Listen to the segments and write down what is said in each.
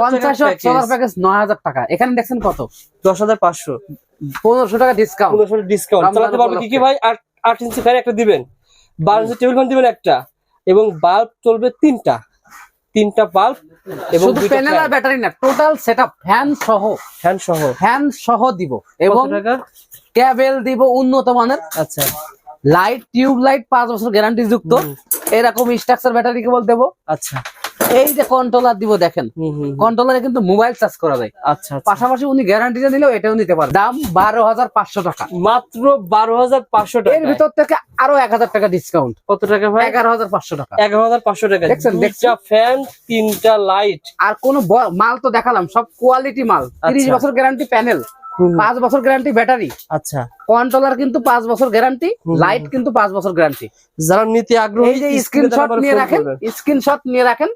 পঞ্চাশ solar package নয় হাজার টাকা। এখানে দেখছেন কত? দশ হাজার পাঁচশো। পনেরোশো টাকা ডিসকাউন্ট পনেরোশো ডিসকাউন্ট রমজান চালাতে পারবে কি কি ভাই? আট আট ইঞ্চি ফ্যান একটা দিবেন। বারো ইঞ্চি টেবিল ফ্যান দিবেন একটা। এবং বাল্ব চলবে তিনটা। তিনটা বাল্ব এবং শুধু প্যানেল আর ব্যাটারি না টোটাল সেটআপ ফ্যান সহ। ফ্যান সহ। ফ্যান সহ দিব। এবং দিব উন্নত মানের। আচ্ছা। লাইট টিউব লাইট পাঁচ বছর গ্যারান্টি যুক্ত। এরকম স্ট্রাকচার ব্যাটারি কেবল দেবো। আচ্ছা। এই যে কন্ট্রোলার দিব দেখেন। কন্ট্রোলারে কিন্তু মোবাইল চার্জ করা যায়। আচ্ছা আচ্ছা। পাশাপাশি উনি গ্যারান্টিটা নিলেও এটাও নিতে পারে দাম বারো হাজার পাঁচশো টাকা। মাত্র বারো হাজার পাঁচশো টাকা। এর ভিতর থেকে আরও এক হাজার টাকা ডিসকাউন্ট কত টাকা ভাই? এগারো হাজার পাঁচশো টাকা। এগারো হাজার পাঁচশো টাকা। দেখছেন, দেখছেন? ফ্যান তিনটা লাইট আর কোন মাল তো দেখালাম সব কোয়ালিটি মাল। তিরিশ আচ্ছা। বছর গ্যারান্টি প্যানেল পাঁচ বছর গ্যারান্টি ব্যাটারি আচ্ছা। কন্ট্রোলার কিন্তু পাঁচ বছর গ্যারান্টি লাইট কিন্তু পাঁচ বছর গ্যারান্টি যারা নিতে আগ্রহী এই যে স্ক্রিনশট নিয়ে রাখেন স্ক্রিনশট নিয়ে রাখেন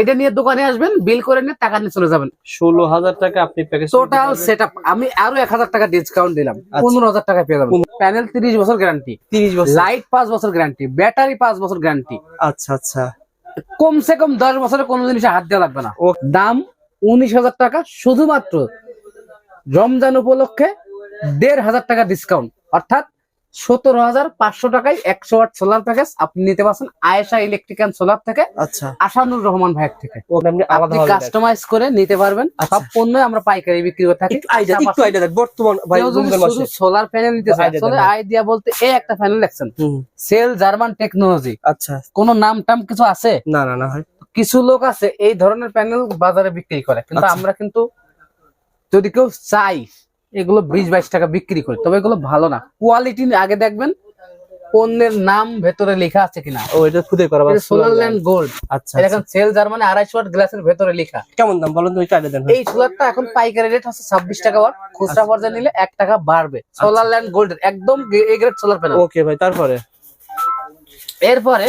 এটা নিয়ে দোকানে আসবেন বিল করে নিয়ে টাকা নিয়ে চলে যাবেন। ষোলো হাজার টাকা আপনি প্যাকেজ টোটাল সেট আমি আরও এক হাজার টাকা ডিসকাউন্ট দিলাম আচ্ছা। পনেরো হাজার টাকা পেয়ে যাবেন। প্যানেল তিরিশ বছর গ্যারান্টি তিরিশ বছর। লাইট পাঁচ বছর গ্যারান্টি ব্যাটারি পাঁচ বছর গ্যারান্টি আচ্ছা আচ্ছা। কমসে কম দশ বছরে কোনো জিনিসে হাত দেওয়া লাগবে না। ও দাম উনিশ হাজার টাকা শুধুমাত্র রমজান উপলক্ষে দেড় হাজার টাকা ডিসকাউন্ট অর্থাৎ সতেরো হাজার পাঁচশো টাকায় একশো ওয়াট সোলার প্যাকেজ আপনি নিতে পারছেন আয়েশা ইলেকট্রিক অ্যান্ড সোলার থেকে আচ্ছা। আসানুর রহমান ভাইয়ের থেকে। আপনি কাস্টমাইজ করে নিতে পারবেন। আচ্ছা। সব পণ্য আমরা পাইকারি বিক্রি করে থাকি। বর্তমান শুধু সোলার প্যানেল নিতে চাই আসলে আইডিয়া বলতে এই একটা প্যানেল দেখছেন? সেল জার্মান টেকনোলজি আচ্ছা। কোনো নাম টাম কিছু আছে? না না না কিছু লোক আছে এই ধরনের প্যানেল বাজারে বিক্রি করে। কিন্তু আচ্ছা। আমরা কিন্তু যদি কেউ চাই এগুলো বিশ বাইশ টাকা বিক্রি করে তবে এগুলো ভালো না। কোয়ালিটি আগে দেখবেন পণ্যের নাম ভেতরে লেখা আছে কিনা। ও এটা খুদে করা সোলার ল্যান্ড গোল্ড আচ্ছা এখন সেল জার্মানি আড়াইশো ওয়াট গ্লাসের ভেতরে লেখা। আচ্ছা। কেমন দাম বলেন তো একটু আইডিয়া দেন এই সোলারটা এখন পাইকারি রেট হচ্ছে ছাব্বিশ টাকা ওয়াট খুচরা পর্যায়ে নিলে এক টাকা বাড়বে। সোলার ল্যান্ড গোল্ড একদম A grade solar panel okay ভাই তারপরে? এরপরে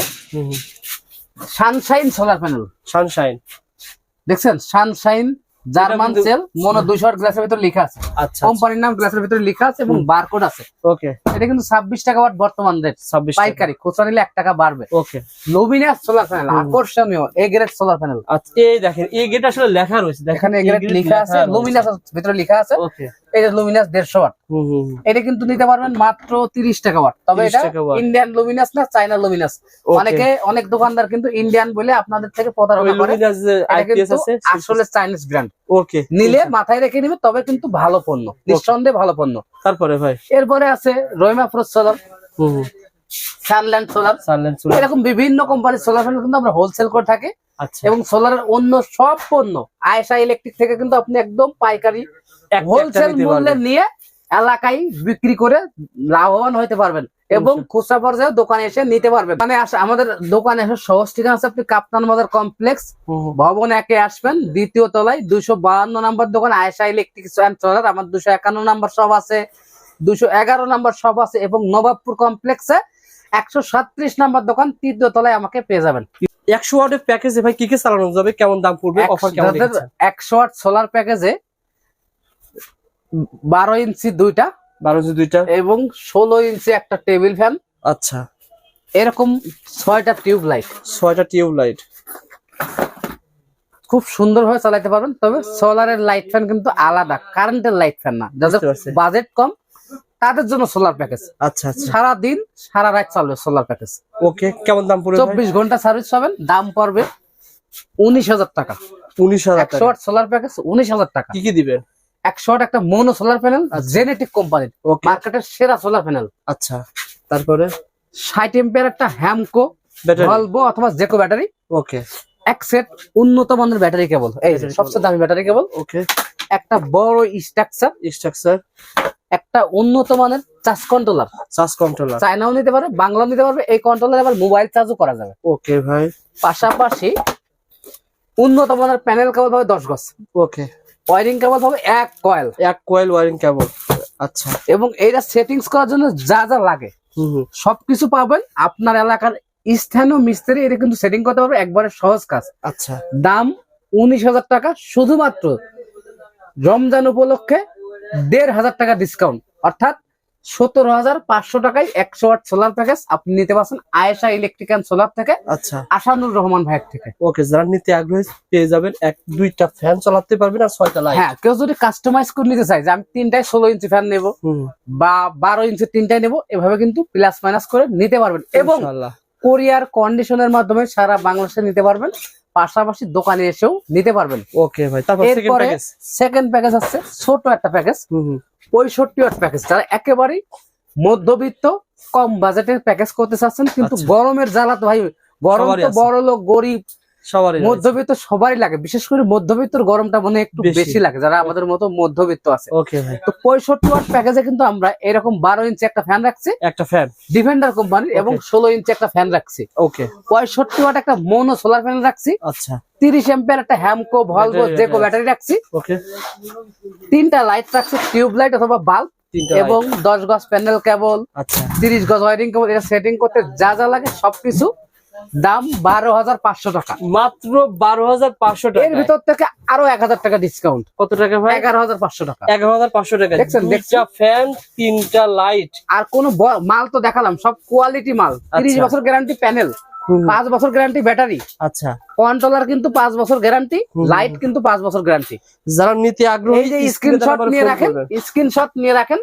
সানশাইন সোলার প্যানেল সানশাইন দেখছেন? সানশাইন জার্মান সেল মনো দুইশো গ্লাসের ভিতরে লেখা আছে। আচ্ছা কোম্পানির নাম গ্লাসের ভিতরে লেখা আছে এবং বারকোড আছে। ওকে এটা কিন্তু ছাব্বিশ টাকা ওয়াট বর্তমান রেট ছাব্বিশ পাইকারি খুচরা নিলে এক টাকা বাড়বে। ওকে লুমিনাস সোলার প্যানেল আকর্ষণীয় এ গ্রেড সোলার প্যানেল আচ্ছা এই দেখেন এই গেট আসলে লেখা রয়েছে এখানে এ গ্রেড লেখা আছে লুমিনাস ভিতরে লেখা আছে। ওকে লুমিনাস দেড়শো ওয়াট। এটা কিন্তু নিতে পারবেন মাত্র তিরিশ টাকা ওয়াট তবে এটা ইন্ডিয়ান লুমিনাস না চাইনা লুমিনাস অনেকে অনেক দোকানদার কিন্তু ইন্ডিয়ান বলে আপনাদের থেকে প্রতারণা করে। আসলে চাইনিজ ব্র্যান্ড ওকে নিলে মাথায় রেখে নিবে তবে কিন্তু ভালো পণ্য। নিঃসন্দেহে ভালো পণ্য। তারপরে ভাই? এরপরে আছে Rahimafrooz solar sunland solar sunland চুলা এরকম বিভিন্ন কোম্পানির সোলার প্যানেল কিন্তু আমরা হোলসেল করে থাকি। আচ্ছা। এবং সোলারের অন্য সব পণ্য আয়সা ইলেকট্রিক থেকে কিন্তু আপনি একদম পাইকারি হোলসেল মূল্যে নিয়ে এলাকায় বিক্রি করে লাভবান হতে পারবেন এবং খুচরা পর্যায়ে দোকানে এসে নিতে পারবেন। মানে আমাদের দোকানে এসে সহজ ঠিকানা আছে আপনি কাপ্তান বাজার কমপ্লেক্স। ভবন একে আসবেন দ্বিতীয় তলায় দুশো বাহান্ন নাম্বার দোকান আয়সা ইলেকট্রিক আমার দুশো একান্ন নাম্বার সব আছে দুশো এগারো নাম্বার সব আছে এবং নবাবপুর কমপ্লেক্সে একশো সাতত্রিশ নাম্বার দোকান তৃতীয় তলায় আমাকে পেয়ে যাবেন। একশো ওয়াটের প্যাকেজে ভাই কি কি চালানো যাবে? কেমন দাম পড়বে? অফার কেমন একশো ওয়াট সোলার প্যাকেজে বারো ইঞ্চি দুইটা বারো ইঞ্চি দুইটা? এবং ষোলো ইঞ্চি একটা টেবিল ফ্যান। আচ্ছা। এরকম ছয়টা টিউব লাইট। ছয়টা টিউব লাইট। খুব সুন্দরভাবে চালাতে পারবেন তবে সোলারের লাইট ফ্যান কিন্তু আলাদা কারেন্টের লাইট ফ্যান না। যাদের বাজেট কম তাদের জন্য সোলার প্যাকেজ। আচ্ছা আচ্ছা। সারা দিন সারা রাত চলবে সোলার প্যাকেজ। ওকে কেমন দাম পড়বে ভাই? চব্বিশ ঘণ্টা সার্ভিস পাবেন দাম পড়বে উনিশ হাজার টাকা। উনিশ হাজার একশো টাকা। ওয়াট সোলার প্যাকেজ উনিশ হাজার টাকা। কি কি দিবেন? একশো ওয়াট একটা মোনো সোলার প্যানেল জেনেটিক কোম্পানির মার্কেটের সেরা সোলার প্যানেল আচ্ছা তারপরে? ষাট এম্পিয়ার একটা হ্যামকো ভলভো অথবা জেকো ব্যাটারি ওকে এক সেট উন্নত মানের ব্যাটারি কেবল এই সবচেয়ে দামি ব্যাটারি কেবল ওকে একটা বড় স্ট্রাকচার স্ট্রাকচার একটা উন্নত মানের চার্জ কন্ট্রোলার চার্জ কন্ট্রোলার চায়নাও নিতে পারে বাংলাও নিতে পারবে। এই কন্ট্রোলার আবার মোবাইল চার্জও করা যাবে। ওকে ভাই। পাশাপাশি উন্নত মানের প্যানেল কেবল পাবে দশ গজ। ওকে ওয়ারিং কেবল হবে এক কয়েল এক কয়েল ওয়ারিং কেবল আচ্ছা। এবং এইটা সেটিংস করার জন্য যা যা লাগে। সবকিছু পাবেন। আপনার এলাকার স্থানীয় মিস্ত্রি এটা কিন্তু সেটিং করতে পারবে একবারে সহজ কাজ। আচ্ছা। দাম উনিশ হাজার টাকা শুধুমাত্র রমজান উপলক্ষে দেড় হাজার টাকা ডিসকাউন্ট অর্থাৎ সতেরো হাজার পাঁচশো টাকায় একশো ওয়াট সোলার প্যাকেজ আপনি নিতে পারছেন আয়েশা ইলেকট্রিক্যাল সোলার থেকে আচ্ছা। আসানুর রহমান ভাইয়ের থেকে। ওকে যারা নিতে আগ্রহী পেয়ে যাবেন এক দুইটা ফ্যান চালাতে পারবেন আর ছয়টা লাইট হ্যাঁ কেউ যদি কাস্টমাইজ করে নিতে চায় যে আমি তিনটায় ষোলো ইঞ্চি ফ্যান নেব বা বারো ইঞ্চি তিনটায় নেব এভাবে কিন্তু প্লাস মাইনাস করে নিতে পারবেন। এবং। কোরিয়ার কন্ডিশনের মাধ্যমে সারা বাংলাদেশে নিতে পারবেন। পাশাপাশি দোকানে এসেও নিতে পারবেন। ওকে ভাই তারপর সেকেন্ড প্যাকেজ সেকেন্ড প্যাকেজ আছে ছোট একটা প্যাকেজ পঁয়ষট্টি ওয়াট প্যাকেজ তারা একেবারেই মধ্যবিত্ত কম বাজেটের প্যাকেজ করতে চাচ্ছেন কিন্তু আচ্ছা। গরমের জ্বালা তো ভাই গরম তো বড় লোক গরিব সবারই মধ্যবিত্ত সবারই লাগে বিশেষ করে মধ্যবিত্তর গরমটা মনে একটু বেশি। লাগে যারা আমাদের মতো মধ্যবিত্ত আছে। ওকে ভাই। তো পঁয়ষট্টি ওয়াট প্যাকেজে কিন্তু আমরা এরকম বারো ইঞ্চি একটা ফ্যান রাখছি একটা ফ্যান ডিফেন্ডার কোম্পানির এবং ষোলো ইঞ্চি একটা ফ্যান রাখছি। ওকে পঁয়ষট্টি ওয়াট একটা মোনো সোলার প্যানেল রাখছি আচ্ছা। তিরিশ এম্পিয়ার একটা হ্যামকো ভলভো জেকো ব্যাটারি রাখছি। ওকে তিনটা লাইট রাখছি টিউব লাইট অথবা বাল্ব এবং দশ গজ প্যানেল কেবল আচ্ছা। তিরিশ গজ ওয়ারিং কেবল এটা সেটিং করতে যা যা লাগে সবকিছু দাম বারো হাজার পাঁচশো টাকা। মাত্র বারো হাজার পাঁচশো টাকা। এর ভিতর থেকে আরও এক হাজার টাকা ডিসকাউন্ট কত টাকা ভাই? এগারো হাজার পাঁচশো টাকা। এগারো হাজার পাঁচশো টাকা। দেখছেন, দেখছেন? ফ্যান তিনটা লাইট আর কোন মাল তো দেখালাম সব কোয়ালিটি মাল। তিরিশ আচ্ছা। বছর গ্যারান্টি প্যানেল পাঁচ বছর গ্যারান্টি ব্যাটারি আচ্ছা। কন্ট্রোলার কিন্তু পাঁচ বছর গ্যারান্টি লাইট কিন্তু পাঁচ বছর গ্যারান্টি যারা নিতে আগ্রহী এই যে স্ক্রিনশট নিয়ে রাখেন। স্ক্রিনশট নিয়ে রাখেন।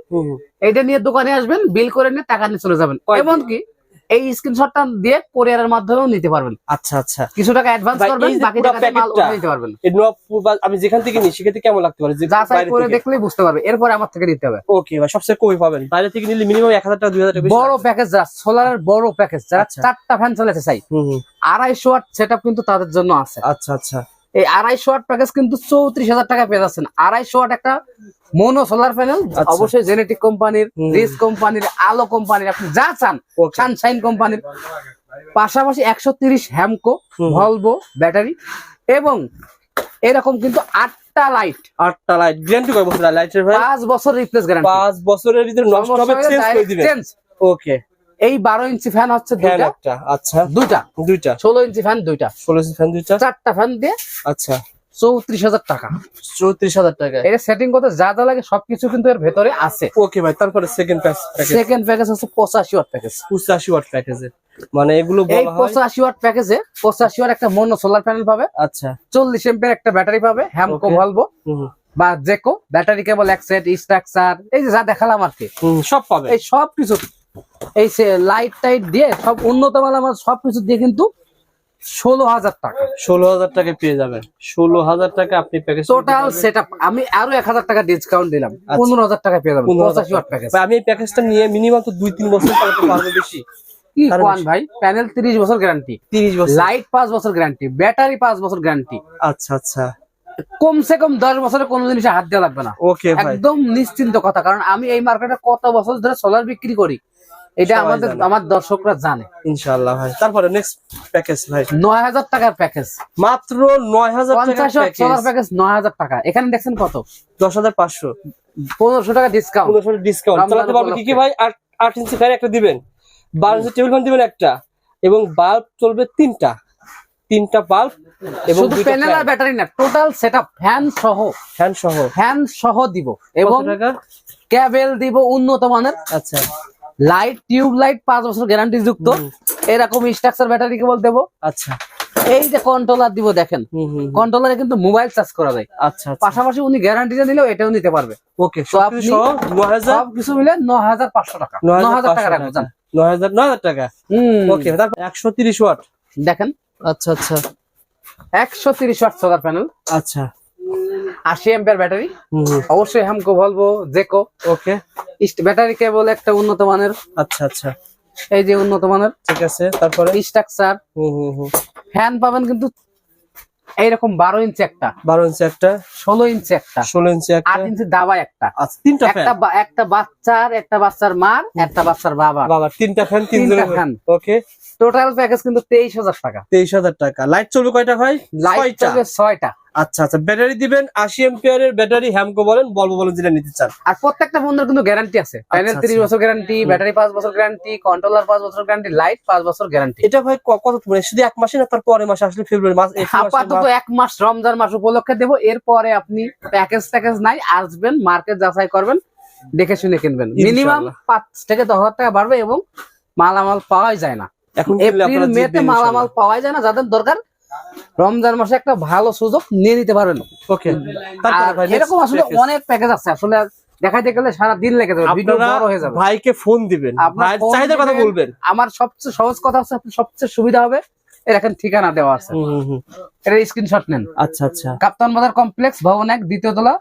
এইটা নিয়ে দোকানে আসবেন বিল করে নিয়ে টাকা নিয়ে চলে যাবেন। এমনকি এই স্ক্রিনশটটা দিয়ে কোরিয়ারের মাধ্যমেও নিতে পারবেন। আচ্ছা আচ্ছা। কিছু টাকা অ্যাডভান্স করবেন বাকি পুরো টাকা মাল প্যাকেটটা, উঠে নিতে পারবেন আমি যেখান থেকে নিই সেখান থেকে কেমন লাগতে পারে? যে যাচাই করে দেখলেই বুঝতে পারবে এরপরে আমার থেকে নিতে হবে। ওকে ভাই সবচেয়ে কমই পাবেন। বাইরে থেকে নিলে মিনিমাম এক হাজার টাকা দুই হাজার টাকা বড় প্যাকেজ যারা সোলারের বড় প্যাকেজ যারা আচ্ছা। চারটা ফ্যান চালাতে চাই। হুম, হুম। আড়াইশো ওয়াট সেটা কিন্তু তাদের জন্য আছে। আচ্ছা আচ্ছা। এই আড়াইশো ওয়াট প্যাকেজ কিন্তু চৌত্রিশ হাজার টাকা পেয়ে যাচ্ছেন। আড়াইশো ওয়াট একটা মনো সোলার প্যানেল। অবশ্যই জেনেটিক কোম্পানির। রিস কোম্পানির আলো কোম্পানির আপনি যা চান সানশাইন কোম্পানির পাশাপাশি একশো তিরিশ হ্যামকো ভলভো ব্যাটারি এবং এরকম কিন্তু আটটা লাইট আটটা লাইট গ্যারান্টি কয় বছর লাইটের ভাই? পাঁচ বছর রিপ্লেস গ্যারান্টি পাঁচ বছরের ভিতরে নষ্ট হবে চেঞ্জ করে দিবেন। ওকে এই বারো ইঞ্চি ফ্যান হচ্ছে দুইটা। একটা আচ্ছা। দুইটা। দুইটা। ষোলো ইঞ্চি ফ্যান দুইটা। ষোলো ইঞ্চি ফ্যান দুইটা। চারটা ফ্যান দিয়ে আচ্ছা। চৌত্রিশ হাজার টাকা। চৌত্রিশ হাজার টাকা। এটা সেটিং করতে যা যা লাগে সবকিছু কিন্তু এর ভেতরে আছে। ওকে ভাই তারপরে সেকেন্ড প্যাকেজ সেকেন্ড প্যাকেজ হচ্ছে পঁচাশি ওয়াট প্যাকেজ পঁচাশি ওয়াট মানে এগুলো এই পঁচাশি ওয়াট প্যাকেজে পঁচাশি ওয়াট একটা মনো সোলার প্যানেল পাবে। আচ্ছা। চল্লিশ এম্পের একটা ব্যাটারি পাবে হ্যামকো. ভলভো বা জেকো ব্যাটারি কেবল এক সেট স্ট্রাকচার এই যে যা দেখালাম আর কি। সব পাবে। এই সব কিছু এই লাইট টাইট দিয়ে সব উন্নত মাল আমার সব কিছু দিয়ে কিন্তু ষোলো হাজার টাকা। ষোলো হাজার টাকা পেয়ে যাবেন। ষোলো হাজার টাকা আপনি প্যাকেজ টোটাল সেট আমি আরও এক হাজার টাকা ডিসকাউন্ট দিলাম। আচ্ছা। পনেরো হাজার টাকা পেয়ে যাবেন। পনেরো হাজার পঁচাশি ওয়াট আমি এই প্যাকেজটা নিয়ে মিনিমাম তো দুই তিন বছর চালাতে পারব বেশি। কি কোয়ান ভাই? প্যানেল তিরিশ বছর গ্যারান্টি তিরিশ বছর। লাইট পাঁচ বছর গ্যারান্টি ব্যাটারি পাঁচ বছর গ্যারান্টি আচ্ছা আচ্ছা। কমসে কম দশ বছরে কোনো জিনিসে হাত দেওয়া লাগবে না। ওকে একদম নিশ্চিন্ত কথা কারণ আমি এই মার্কেটে কত বছর ধরে সোলার বিক্রি করি? এটা আমাদের আমার দর্শকরা জানে। ইনশাআল্লাহ ভাই। তারপরে নেক্সট প্যাকেজ ভাই। নয় হাজার টাকার প্যাকেজ মাত্র নয় হাজার টাকার পঞ্চাশ প্যাকেজ সোলার প্যাকেজ নয় হাজার টাকা। এখানে দেখছেন কত? দশ হাজার পাঁচশো। পনেরোশো টাকা ডিসকাউন্ট পনেরোশো ডিসকাউন্ট রমজান চালাতে পারবে কি কি ভাই? আট আট ইঞ্চি ফ্যান একটা দিবেন। বারো ইঞ্চি টেবিল ফ্যান দিবেন একটা। এবং বাল্ব চলবে তিনটা। তিনটা বাল্ব এবং শুধু প্যানেল আর ব্যাটারি না টোটাল সেট ফ্যান সহ। ফ্যান সহ। ফ্যান সহ দিব। এবং ক্যাবেল দিব উন্নত মানের। আচ্ছা। লাইট টিউব লাইট পাঁচ বছর গ্যারান্টি যুক্ত। এরকম স্ট্রাকচার ব্যাটারি কেবল দেবো আচ্ছা। এই যে কন্ট্রোলার দিব দেখেন। কন্ট্রোলারে কিন্তু মোবাইল চার্জ করা যায়। আচ্ছা আচ্ছা। পাশাপাশি উনি গ্যারান্টিটা নিলেও এটাও নিতে পারবে। ওকে সব কিছু মিলে ন হাজার পাঁচশো টাকা ন হাজার টাকা। পাঁচশো রাখব টাকা যান। হাজার নয় হাজার টাকা? হুম, ওকে তারপর একশো তিরিশ ওয়াট। দেখেন। আচ্ছা আচ্ছা। একশো তিরিশ ওয়াট সোলার প্যানেল আচ্ছা। আশি এম্পিয়ার ব্যাটারি? অবশ্যই হ্যামকো ভলভো জেকো। ওকে। ব্যাটারি কেবল একটা উন্নত মানের। আচ্ছা আচ্ছা। এই যে উন্নত মানের। ঠিক আছে তারপরে? স্ট্রাকচার হুম হুম হুম। ফ্যান পাবেন কিন্তু এইরকম বারো ইঞ্চি একটা। বারো ইঞ্চি একটা? ষোলো ইঞ্চি একটা। ষোলো ইঞ্চি আট ইঞ্চি দাবা একটা। আচ্ছা তিনটা একটা একটা বাচ্চার একটা বাচ্চার মার একটা বাচ্চার বাবা বাবা তিনটা ফ্যান তিন তিনটা ফ্যান। ওকে। টোটাল প্যাকেজ কিন্তু তেইশ হাজার টাকা। তেইশ হাজার টাকা। লাইট চলবে কয়টা ভাই? লাইট। চলবে ছয়টা। আচ্ছা আচ্ছা ব্যাটারি দিবেন আশি এম্পিয়ারের ব্যাটারি হ্যামকো বলেন বলব বলেন যেটা নিতে চান। আর প্রত্যেকটা বন্ধুর কিন্তু গ্যারান্টি আছে। প্যানেল আচ্ছা, তিরিশ আচ্ছা। বছর গ্যারান্টি ব্যাটারি পাঁচ বছর গ্যারান্টি কন্ট্রোলার পাঁচ বছর গ্যারান্টি লাইট পাঁচ বছর গ্যারান্টি এটা ভাই কত শুধু এক মাসে না তার পরে মাসে আসলে ফেব্রুয়ারি মাস আপাতত এক মাস রমজান মাস উপলক্ষে দেবো। এরপরে আপনি প্যাকেজ ট্যাকেজ নাই আসবেন মার্কেট যাচাই করবেন দেখে শুনে কিনবেন। মিনিমাম পাঁচ থেকে দশ হাজার টাকা বাড়বে এবং মালামাল পাওয়াই যায় না। এখন এপ্রিল মেতে মালামাল পাওয়াই যায় না যাদের দরকার রমজান মাসে একটা ভালো সুযোগ নিয়ে নিতে পারবেন। ওকে। এরকম আসলে অনেক প্যাকেজ আছে। আসলে দেখাইতে গেলে সারা দিন লেগে যাবে ভিডিও বড় হয়ে যাবে। ভাইকে ফোন দিবেন। আপনার ভাইয়ের ফোন চাহিদার কথা বলবেন। আমার সবচেয়ে সহজ কথা হচ্ছে আপনি সবচেয়ে সুবিধা হবে এর এখন ঠিকানা দেওয়া আছে। হুম, হুম, হুম। এটা স্ক্রিনশট নেন। আচ্ছা আচ্ছা। কাপ্তান বাজার কমপ্লেক্স ভবন এক দ্বিতীয় তলা।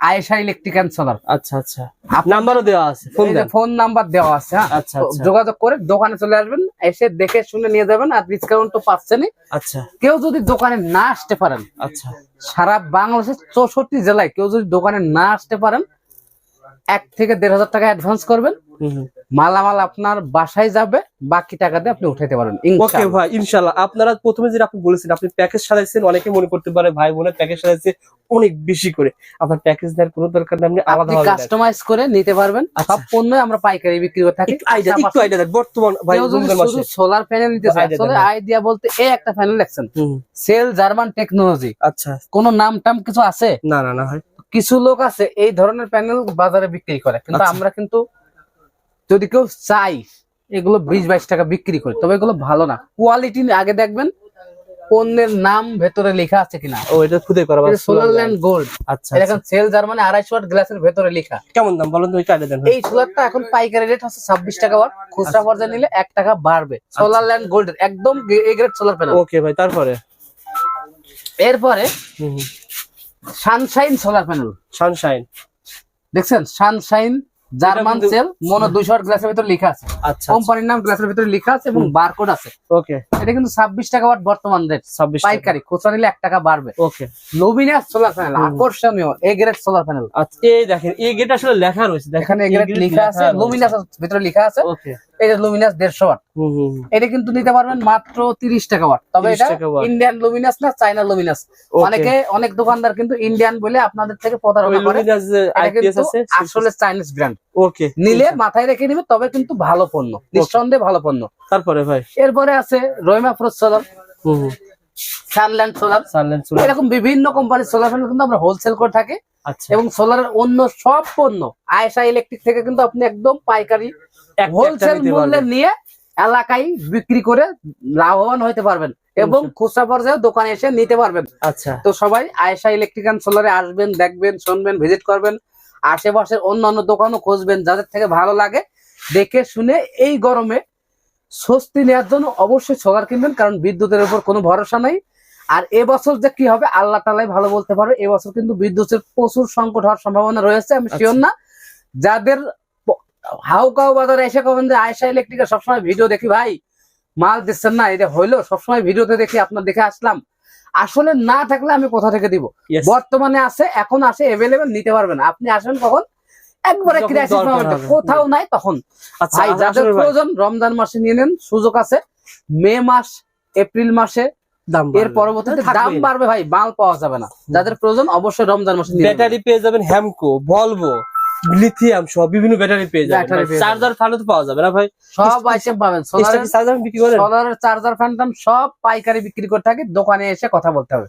আয়েশা ইলেকট্রিক সোলার আচ্ছা আচ্ছা। নাম্বারও দেওয়া আছে ফোন ফোন নাম্বার দেওয়া আছে হ্যাঁ? আচ্ছা আচ্ছা। যোগাযোগ করে দোকানে চলে আসবেন এসে দেখে শুনে নিয়ে যাবেন আর ডিসকাউন্ট তো পাচ্ছেনই। আচ্ছা। কেউ যদি দোকানে না আসতে পারেন আচ্ছা। সারা বাংলাদেশের চৌষট্টি জেলায় কেউ যদি দোকানে না আসতে পারেন এক থেকে দেড় হাজার টাকা অ্যাডভান্স করবেন। মালামাল আপনার বাসায় যাবে বাকি টাকা দিয়ে আপনি উঠাইতে পারেন ওকে। ভাই ইনশাল্লাহ আপনারা প্রথমে যেটা আপনি বলেছেন আপনি প্যাকেজ সাজাইছেন অনেকে মনে করতে পারে ভাই বোনের প্যাকেজ সাজাইছে অনেক বেশি করে। আপনার প্যাকেজ দেওয়ার কোনো দরকার নেই আপনি আলাদা কাস্টমাইজ করে নিতে পারবেন। আচ্ছা। সব পণ্য আমরা পাইকারি বিক্রি করে থাকি। আইডিয়া একটু আইডিয়া দেন। বর্তমান ভাই শুধু সোলার প্যানেল নিতে চাই আসলে আইডিয়া বলতে এই একটা প্যানেল দেখছেন। সেল জার্মান টেকনোলজি আচ্ছা। কোন নাম টাম কিছু আছে? না না না ভাই। কিছু লোক আছে এই ধরনের প্যানেল বাজারে বিক্রি করে। কিন্তু আচ্ছা। আমরা কিন্তু যদি কেউ চাই এগুলো বিশ বাইশ টাকা বিক্রি করি তবে এগুলো ভালো না। কোয়ালিটি আগে দেখবেন পণ্যের নাম ভেতরে লেখা আছে কিনা। ও এটা খুদে করা সোলার ল্যান্ড গোল্ড। আচ্ছা আচ্ছা। এখন সেল জার্মানি আড়াইশো ওয়াট গ্লাসের ভেতরে লেখা। কেমন দাম বলেন তো একটু দেন। এই সোলারটা এখন পাইকারি রেট হচ্ছে ছাব্বিশ টাকা ওয়াট খুচরা পর্যায়ে নিলে এক টাকা বাড়বে। সোলার ল্যান্ড গোল্ডের একদম A grade solar panel okay ভাই তারপরে? এরপরে। Sunshine solar panel sunshine. দেখছেন? সানশাইন জার্মান সেল মনো দুইশো গ্লাসের ভিতরে লেখা আছে। আচ্ছা কোম্পানির নাম গ্লাসের ভিতরে লেখা আছে এবং বারকোড আছে। ওকে। এটা কিন্তু ছাব্বিশ টাকা ওয়াট বর্তমান রেট ছাব্বিশ পাইকারি খুচরা নিলে এক টাকা বাড়বে। ওকে। লুমিনাস সোলার প্যানেল আকর্ষণীয় এ গ্রেড সোলার প্যানেল আচ্ছা এই দেখেন এই গেট আসলে লেখা রয়েছে। দেখেন এখানে এ গ্রেড লেখা আছে লুমিনাস ভিতরে লেখা আছে। ওকে। লুমিনাস দেড়শো ওয়াট। এটা কিন্তু নিতে পারবেন মাত্র তিরিশ টাকা ওয়াট তবে এটা ইন্ডিয়ান লুমিনাস না চাইনা লুমিনাস অনেকে অনেক দোকানদার কিন্তু ইন্ডিয়ান বলে আপনাদের থেকে প্রতারণা করে। আসলে চাইনিজ ব্র্যান্ড ওকে নিলে মাথায় রেখে নিবে তবে কিন্তু ভালো পণ্য। নিঃসন্দেহে ভালো পণ্য। তারপরে ভাই? এরপরে আছে রহিমা প্রোস সোলার হুম হুম। সানল্যান্ড সোলার সানল্যান্ড চুলা এরকম বিভিন্ন কোম্পানির সোলার প্যানেল কিন্তু আমরা হোলসেল করে থাকি। এবং সোলারের অন্য সব পণ্য আয়েশা ইলেকট্রিক থেকে কিন্তু আপনি একদম পাইকারি হোলসেল মূল্যে নিয়ে এলাকায় বিক্রি করে লাভবান হতে পারবেন এবং খুচরা পর্যায়ে দোকানে এসে নিতে পারবেন। আচ্ছা। তো সবাই আয়েশা ইলেকট্রিক অ্যান্ড সোলারে আসবেন দেখবেন শুনবেন ভিজিট করবেন আশেপাশের অন্যান্য দোকানও খুঁজবেন যাদের থেকে ভালো লাগে দেখে শুনে এই গরমে স্বস্তি নেওয়ার জন্য অবশ্যই সোলার কিনবেন কারণ বিদ্যুতের উপর কোনো ভরসা নাই। আর এবছর যে কি হবে আল্লাহ তালাই ভালো বলতে পারবে এবছর কিন্তু বিদ্যুতের প্রচুর সংকট হওয়ার সম্ভাবনা রয়েছে আমি শিওর না। যাদের হাউকাউ বাজারে এসে কবেন যে আয়সা ইলেকট্রিকের সবসময় ভিডিও দেখি ভাই মাল দিচ্ছেন না এটা হইল সবসময় ভিডিওতে দেখি আপনার দেখে আসলাম। আসলে না থাকলে আমি কোথা থেকে দিব? বর্তমানে আছে এখন আসে এভেলেবেল নিতে পারবেন আপনি আসেন কখন? একবারে ক্রাইসিস মোমেন্টে কোথাও নাই তখন। আচ্ছা ভাই যাদের প্রয়োজন রমজান মাসে নিয়ে নেন সুযোগ আছে। মে মাস এপ্রিল মাসে দাম এর বাড়বে। পরবর্তীতে দাম বাড়বে ভাই মাল পাওয়া যাবে না। যাদের প্রয়োজন অবশ্যই রমজান মাসে ব্যাটারি পেয়ে যাবেন হ্যামকো ভলভো লিথিয়াম সহ বিভিন্ন ব্যাটারি পেয়ে যাবেন। চার্জার তো পাওয়া যাবে না ভাই? সব আইটেম পাবেন। সোলারের চার্জার বিক্রি করেন? সোলারের চার্জার ফ্যান্টাম সব পাইকারি বিক্রি করে থাকি দোকানে এসে কথা বলতে হবে।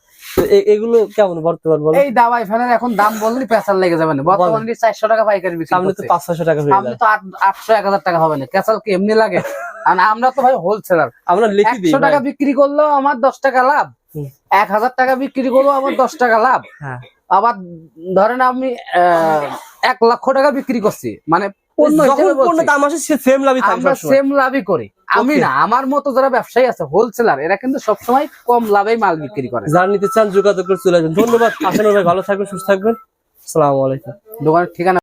এগুলো কেমন বর্তমান বলেন? এই দাওয়াই ফ্যানের এখন দাম বললেই পেঁচাল লেগে যাবে না। বর্তমানে চারশো টাকা পাইকারি বিক্রি সামনে তো টাকা হয়ে সামনে তো আট- আটশো এক হাজার টাকা হবে না। ক্যাসাল কি এমনি লাগে? আমরা তো ভাই হোলসেলার আমরা লিখি দিই টাকা বিক্রি করলেও আমার দশ টাকা লাভ। এক হাজার টাকা বিক্রি করলেও আমার দশ টাকা লাভ। হ্যাঁ। আবার ধরেন আমি এক লক্ষ টাকা বিক্রি করছি। মানে আমি না আমার মতো যারা ব্যবসায়ী আছে হোলসেলার এরা কিন্তু সবসময় কম লাভেই মাল বিক্রি করে। যারা নিতে চান যোগাযোগ করে চলে আসবেন। ধন্যবাদ। ভালো থাকবেন সুস্থ থাকবেন। আলাইকুম। দোকানের ঠিকানা